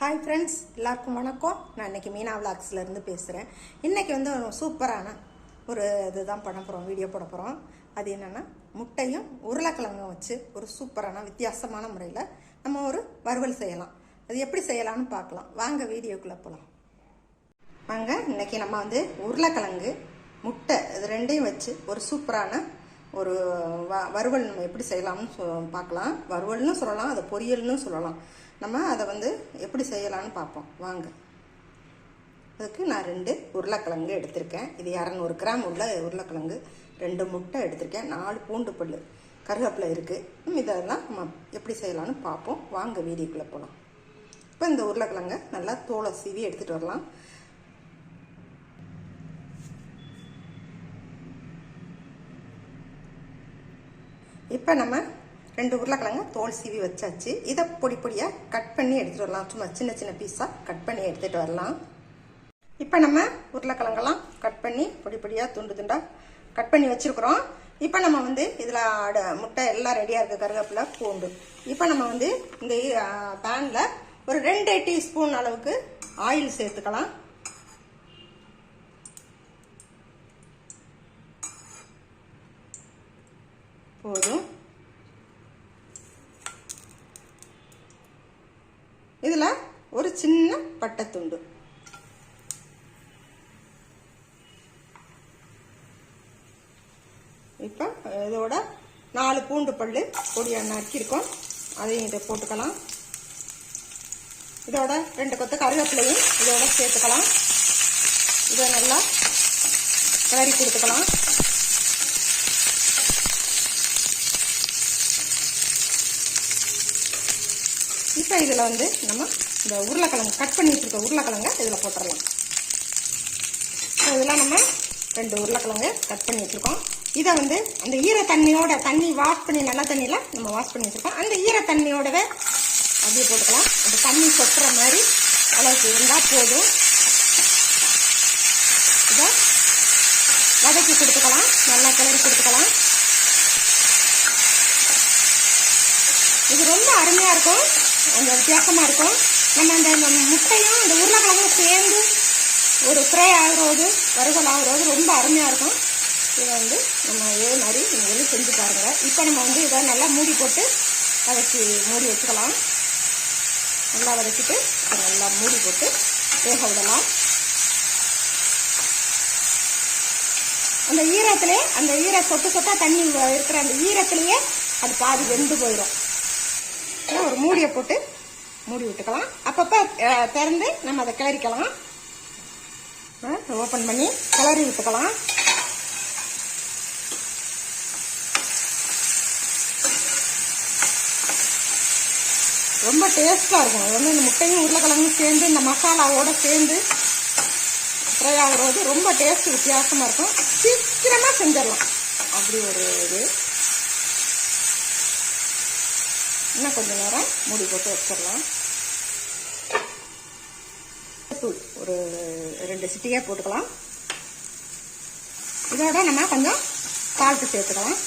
Hi friends எல்லாருக்கும் வணக்கம். நான் இன்னைக்கு மீனா விளாக்ஸ்லேருந்து பேசுகிறேன் இன்றைக்கி வந்து ஒரு சூப்பரான ஒரு இதுதான் பண்ண போகிறோம் வீடியோ போட போகிறோம் அது என்னென்னா முட்டையும் உருளைக்கிழங்கும் வச்சு ஒரு சூப்பரான வித்தியாசமான முறையில் நம்ம ஒரு வறுவல் செய்யலாம். அது எப்படி செய்யலாம்னு பார்க்கலாம். வாங்க வீடியோக்குள்ளே போகலாம் வாங்க இன்னைக்கு நம்ம வந்து உருளைக்கிழங்கு முட்டை இது ரெண்டையும் வச்சு ஒரு சூப்பரான ஒரு வ வறுவல் நம்ம எப்படி செய்யலாம்னு சொ பார்க்கலாம். வறுவல்னு சொல்லலாம் அதை பொரியல்னு சொல்லலாம். நம்ம அதை வந்து எப்படி செய்யலாம்னு பார்ப்போம். வாங்க. அதுக்கு நான் ரெண்டு உருளைக்கிழங்கு எடுத்திருக்கேன். இது இரநூறு கிராம் உள்ள உருளைக்கிழங்கு. ரெண்டு முட்டை எடுத்திருக்கேன். நாலு பூண்டு புல் கருவேப்பிலை இருக்குது இதெல்லாம் நம்ம எப்படி செய்யலாம்னு பார்ப்போம். வாங்க வீடியோக்குள்ளே போகலாம் இப்போ இந்த உருளைக்கிழங்கை நல்லா தோலை சீவி எடுத்துகிட்டு வரலாம். இப்போ நம்ம ரெண்டு உருளைக்கிழங்கு தோல் சீவி வச்சாச்சு. இதை பொடி பொடியாக கட் பண்ணி எடுத்துகிட்டு வரலாம். சும்மா சின்ன சின்ன பீஸாக கட் பண்ணி எடுத்துகிட்டு வரலாம். இப்போ நம்ம உருளைக்கிழங்கெல்லாம் கட் பண்ணி பொடி பொடியாக துண்டு துண்டாக கட் பண்ணி வச்சுருக்குறோம். இப்போ நம்ம வந்து இதில் அட முட்டை எல்லாம் ரெடியாக இருக்குது கருவேப்பிலை பூண்டு. இப்போ நம்ம வந்து இந்த பேனில் ஒரு ரெண்டு டீஸ்பூன் அளவுக்கு ஆயில் சேர்த்துக்கலாம். போதும். இதில் ஒரு சின்ன பட்டைத்துண்டு. இப்போ இதோட நாலு பூண்டு பல் பொடியாக நறுக்கியிருக்கோம் அதையும் இதை போட்டுக்கலாம். இதோட ரெண்டு கொத்து கருவேப்பிலையும் இதோட சேர்த்துக்கலாம். இதை நல்லா கிளறி கொடுத்துக்கலாம். இப்போ இதில் வந்து நம்ம இந்த உருளைக்கிழங்கு கட் பண்ணி வச்சுருக்க உருளைக்கிழங்க இதில் போட்டுடலாம். ஸோ இதெல்லாம் நம்ம ரெண்டு உருளைக்கிழங்கு கட் பண்ணி வச்சுருக்கோம். இதை வந்து அந்த ஈர தண்ணியோட தண்ணி வாஷ் பண்ணி நல்ல தண்ணியில் நம்ம வாஷ் பண்ணி வச்சுருக்கோம். அந்த ஈர தண்ணியோடவே அப்படியே போட்டுக்கலாம். அந்த தண்ணி சொட்டுற மாதிரி அளவுக்கு இருந்தால் போதும். இதை வதக்கி கொடுத்துக்கலாம். நல்லா கிளறி கொடுத்துக்கலாம். இது ரொம்ப அருமையாக இருக்கும். அந்த வித்தியாசமாக இருக்கும். நம்ம அந்த நம்ம முட்டையும் அந்த உருளைக்கிழங்கும் சேர்ந்து ஒரு ஃப்ரை ஆகுறது வறுவல் ஆகுறது ரொம்ப அருமையாக இருக்கும். இதை வந்து நம்ம இதே மாதிரி நீங்களும் செஞ்சு பாருங்கள் இப்போ நம்ம வந்து இதை நல்லா மூடி போட்டு வதக்கி மூடி வச்சுக்கலாம். நல்லா வதக்கிட்டு நல்லா மூடி போட்டு வேக விடலாம். அந்த ஈரத்துலேயே அந்த ஈர சொட்டு சொட்டாக தண்ணி இருக்கிற அந்த ஈரத்திலேயே அது பாதி வெந்து போயிடும் ஒரு மூடியை போட்டு மூடி விட்டுக்கலாம். அப்பப்போ திறந்து நம்ம அதை கிளறிக்கலாம். ஓப்பன் பண்ணி கிளறி விட்டுக்கலாம். ரொம்ப டேஸ்ட்டாக இருக்கும். அது வந்து இந்த முட்டையும் உருளைக்கிழங்கும் சேர்ந்து இந்த மசாலாவோடு சேர்ந்து ஃப்ரை ஆகுறது ரொம்ப டேஸ்ட் வித்தியாசமாக இருக்கும். சீக்கிரமாக செஞ்சிடலாம். அப்படி ஒரு இது. இன்னும் கொஞ்சம் நேரம் மூடி போட்டு வச்சிடலாம். தூள் ஒரு ரெண்டு சிட்டியாக போட்டுக்கலாம். இதோட நம்ம கொஞ்சம் சால்ட்டு சேர்த்துக்கலாம்.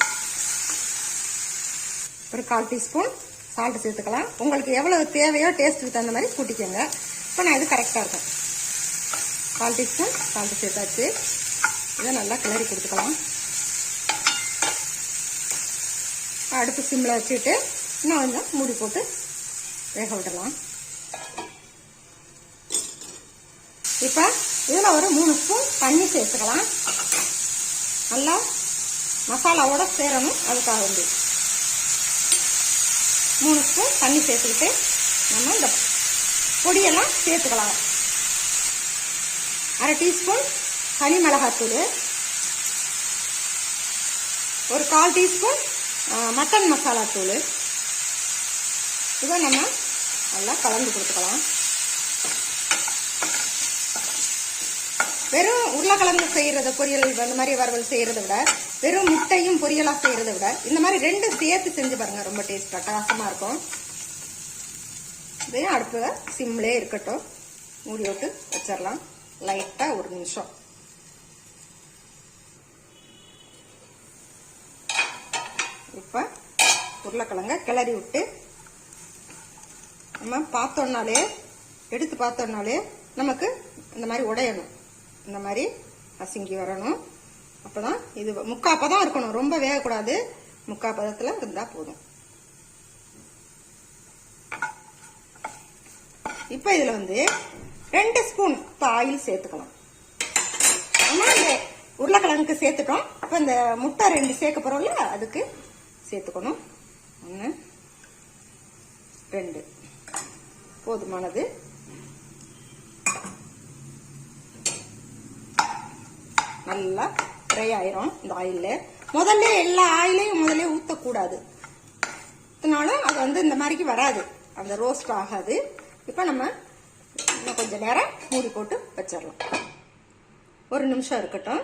ஒரு கால் டீஸ்பூன் சால்ட்டு சேர்த்துக்கலாம். உங்களுக்கு எவ்வளவு தேவையோ டேஸ்ட்டுக்கு தகுந்த மாதிரி கூட்டிக்கோங்க. இப்போ நான் இது கரெக்டாக இருக்கும். கால் டீஸ்பூன் சால்ட்டு சேர்த்தாச்சு. இதை நல்லா கிளறி கொடுத்துக்கலாம். அடுப்பு சிம்மில் வச்சுட்டு இன்னும் வந்து மூடி போட்டு வேக விடலாம். இப்போ இதில் ஒரு மூணு ஸ்பூன் தண்ணி சேர்த்துக்கலாம். நல்லா மசாலாவோட சேரணும் அதுக்காக வந்து மூணு ஸ்பூன் தண்ணி சேர்த்துக்கிட்டு நம்ம இந்த பொடியெல்லாம் சேர்த்துக்கலாம். அரை டீஸ்பூன் தனி மிளகாத்தூள். ஒரு கால் டீஸ்பூன் மட்டன் மசாலா தூள் இதை நம்ம நல்லா கலந்து கொடுத்துக்கலாம். வெறும் உருளைக்கிழங்கு செய்கிறத பொரியல் அந்த மாதிரி வறுவல் செய்கிறத விட வெறும் முட்டையும் பொரியலாக செய்கிறத விட இந்த மாதிரி ரெண்டு சேர்த்து செஞ்சு பாருங்கள் ரொம்ப டேஸ்ட் அட்டகாசமாக இருக்கும். இதையும் அடுப்பு சிம்லே இருக்கட்டும். மூடி விட்டு வச்சிடலாம். லைட்டாக ஒரு நிமிஷம். இப்போ உருளைக்கிழங்க கிளறி விட்டு நம்ம பார்த்தோன்னாலே எடுத்து பார்த்தோம்னாலே நமக்கு இந்த மாதிரி உடையணும். இந்த மாதிரி அசிங்கி வரணும். அப்பதான் இது முக்கா பதம் இருக்கணும். ரொம்ப வேகக்கூடாது. முக்கா பதத்தில் இருந்தால் போதும். இப்போ இதில் வந்து ரெண்டு ஸ்பூன் இப்போ ஆயில் சேர்த்துக்கலாம். ஆனால் இந்த உருளைக்கிழங்குக்கு சேர்த்துட்டோம். இப்போ இந்த முட்டை ரெண்டு சேர்க்க போகிறோம்ல அதுக்கு சேர்த்துக்கணும். ஒன்று ரெண்டு. போதுமானது. நல்லா ஃப்ரை ஆயிரும் இந்த ஆயிலில் முதல்ல எல்லா ஆயிலையும் முதல்ல ஊற்றக்கூடாது ஊற்றினாலும் அது வந்து இந்த மாதிரிக்கு வராது. அந்த ரோஸ்ட் ஆகாது. இப்போ நம்ம இன்னும் கொஞ்சம் நேரம் மூடி போட்டு வச்சிடலாம். ஒரு நிமிஷம் இருக்கட்டும்.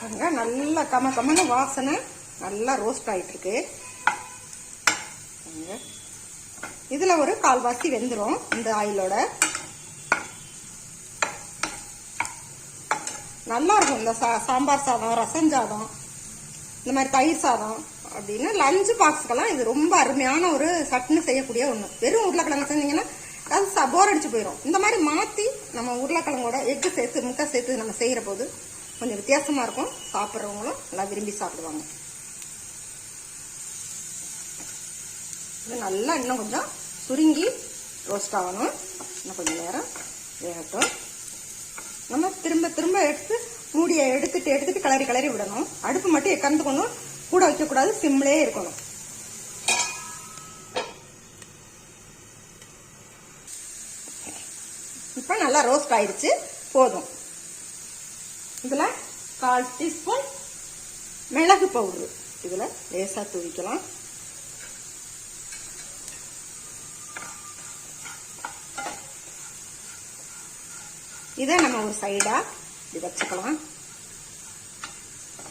பாருங்க நல்லா கம கமன்னு வாசனை நல்லா ரோஸ்ட் ஆயிட்டு இருக்கு பாருங்க. இதுல ஒரு கால்வாசி வெந்துடும் இந்த ஆயிலோட. நல்லா இருக்கும் இந்த சா- சாம்பார் சாதம் ரசம் சாதம் இந்த மாதிரி தயிர் சாதம் அப்படின்னு லஞ்சு பாக்ஸ்க்கெல்லாம் இது ரொம்ப அருமையான ஒரு சட்னு செய்யக்கூடிய ஒன்று வெறும் உருளைக்கிழங்கு செஞ்சீங்கன்னா அது போர் அடிச்சு போயிடும் இந்த மாதிரி மாற்றி நம்ம உருளைக்கிழங்கோட எக்கு சேர்த்து முட்டை சேர்த்து நம்ம செய்கிற போது கொஞ்சம் வித்தியாசமாக இருக்கும். சாப்பிட்றவங்களும் நல்லா விரும்பி சாப்பிடுவாங்க. இது நல்லா இன்னும் கொஞ்சம் சுருங்கி ரோஸ்ட் ஆகணும். இன்னும் கொஞ்சம் நேரம் வேகட்டும். நம்ம திரும்ப திரும்ப எடுத்து மூடியை எடுத்துட்டு எடுத்துட்டு கிளறி கிளறி விடணும். அடுப்பு மட்டும் எக்கந்துக்கணும் கூட வைக்கக்கூடாது சிம்லே இருக்கணும். இப்போ நல்லா ரோஸ்ட் ஆயிடுச்சு. போதும். இதில் கால் டீஸ்பூன் மிளகு பவுடரு இதில் லேசாக தூவிக்கலாம். இதை நம்ம ஒரு சைடாக இப்படி வச்சுக்கலாம்.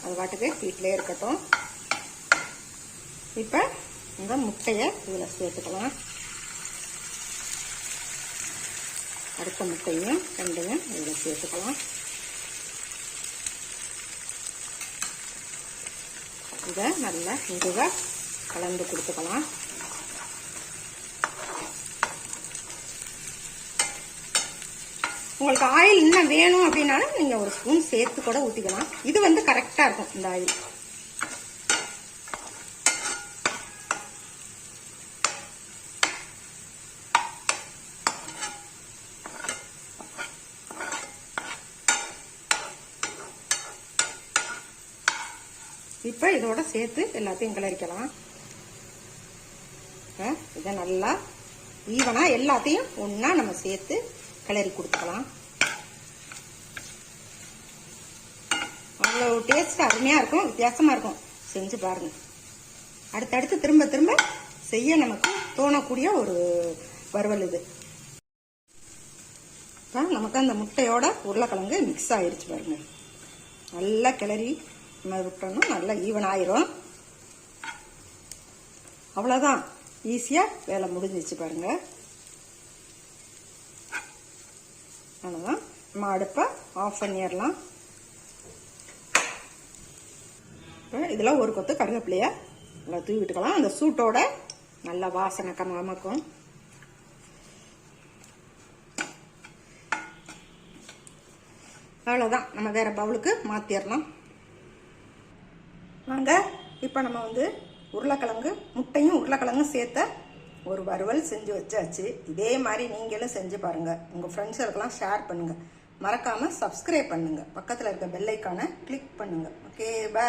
அது பாட்டுக்கு வீட்டிலே இருக்கட்டும். இப்போ இந்த முட்டையை இதில் சேர்த்துக்கலாம். அடுத்த முட்டையும் ரெண்டையும் இதில் சேர்த்துக்கலாம். இதை நல்லா மெதுவாக கலந்து கொடுத்துக்கலாம். உங்களுக்கு ஆயில் இன்னும் வேணும் அப்படின்னாலும் நீங்க ஒரு ஸ்பூன் சேர்த்து கூட ஊத்திக்கலாம். இது வந்து கரெக்டா இருக்கும் இந்த ஆயில் இப்போ இதோட சேர்த்து எல்லாத்தையும் கிளறிக்கலாம் இதை நல்லா ஈவனா எல்லாத்தையும் ஒன்றா நம்ம சேர்த்து கிளறி கொடுத்துக்கலாம். அவ்வளோ டேஸ்ட் அருமையாக இருக்கும் வித்தியாசமாக இருக்கும். செஞ்சு பாருங்கள் அடுத்தடுத்து திரும்ப திரும்ப செய்ய நமக்கு தோணக்கூடிய ஒரு வறுவல் இது. இப்போ நமக்கு அந்த முட்டையோட உருளைக்கிழங்கு மிக்ஸ் ஆயிடுச்சு பாருங்க. நல்லா கிளறி நம்ம விட்டோம்னா நல்லா ஈவன் ஆயிரும். அவ்வளோதான் ஈஸியாக வேலை முடிஞ்சிச்சு பாருங்கள் அவ்வளோதான் நம்ம அடுப்பை ஆஃப் பண்ணிடலாம். இப்போ இதில் ஒரு கொத்து கருவேப்பிலைய நல்லா தூவி விட்டுக்கலாம். அந்த சூட்டோட நல்ல வாசனை கமகமக்கும் அவ்வளோதான் நம்ம வேற பவுலுக்கு மாற்றிடலாம் வாங்க இப்போ நம்ம வந்து உருளைக்கிழங்கு முட்டையும் உருளைக்கிழங்கும் சேர்த்த ஒரு வறுவல் செஞ்சு வச்சாச்சு. இதே மாதிரி நீங்களும் செஞ்சு பாருங்கள் உங்கள் ஃப்ரெண்ட்ஸுக்கெல்லாம் ஷேர் பண்ணுங்கள் மறக்காமல் சப்ஸ்கிரைப் பண்ணுங்கள் பக்கத்தில் இருக்க பெல்லைக்கான கிளிக் பண்ணுங்கள் ஓகே பை